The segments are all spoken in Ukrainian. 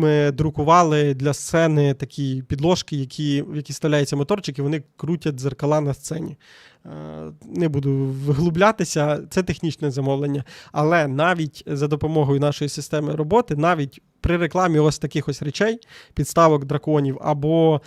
ми друкували для сцени такі підложки, які, в які вставляються моторчики, вони крутять дзеркала на сцені. Е, Не буду виглублятися, це технічне замовлення. Але навіть за допомогою нашої системи роботи, навіть при рекламі ось таких ось речей, підставок драконів, або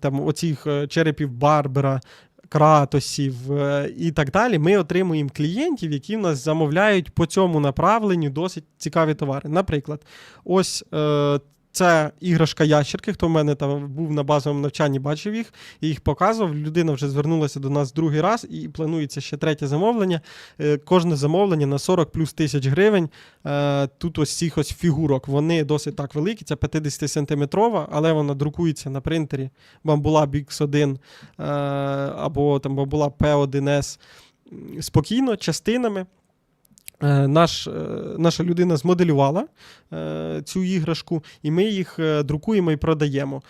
там оцих е, черепів Барбера, Кратосів е, і так далі, ми отримуємо клієнтів, які в нас замовляють по цьому направленню досить цікаві товари. Наприклад, ось е, це іграшка ящерки. Хто в мене там був на базовому навчанні, бачив їх і їх показував. Людина вже звернулася до нас другий раз і планується ще третє замовлення. Е, Кожне замовлення на 40 плюс тисяч гривень. Е, Тут ось цих ось фігурок. Вони досить так великі. Це 50 сантиметрова, але вона друкується на принтері Bambula X1 е, або там Bambula P1S спокійно, частинами. Е, Наш, е, наша людина змоделювала е, цю іграшку, і ми їх друкуємо і продаємо.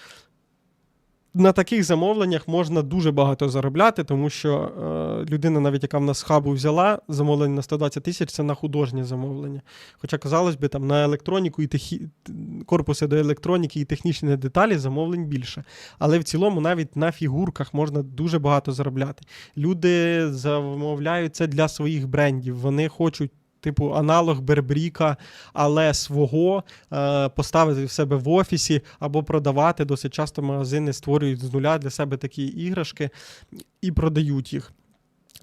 На таких замовленнях можна дуже багато заробляти, тому що е, людина, навіть яка в нас хабу взяла замовлення на 120 тисяч, це на художнє замовлення. Хоча, казалось би, там на електроніку і техі... корпуси до електроніки і технічні деталі замовлень більше. Але в цілому навіть на фігурках можна дуже багато заробляти. Люди замовляють це для своїх брендів. Вони хочуть. Типу аналог Бербріка, але свого е, поставити в себе в офісі або продавати. Досить часто магазини створюють з нуля для себе такі іграшки і продають їх.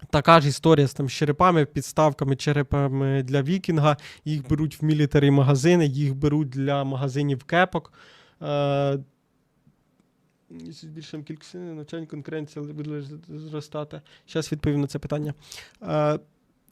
Така ж історія з там з черепами, підставками, черепами для вікінга. Їх беруть в мілітарі магазини, їх беруть для магазинів кепок. Е, зі збільшенням кількості навчань конкуренція буде зростати. Зараз відповім на це питання. Е,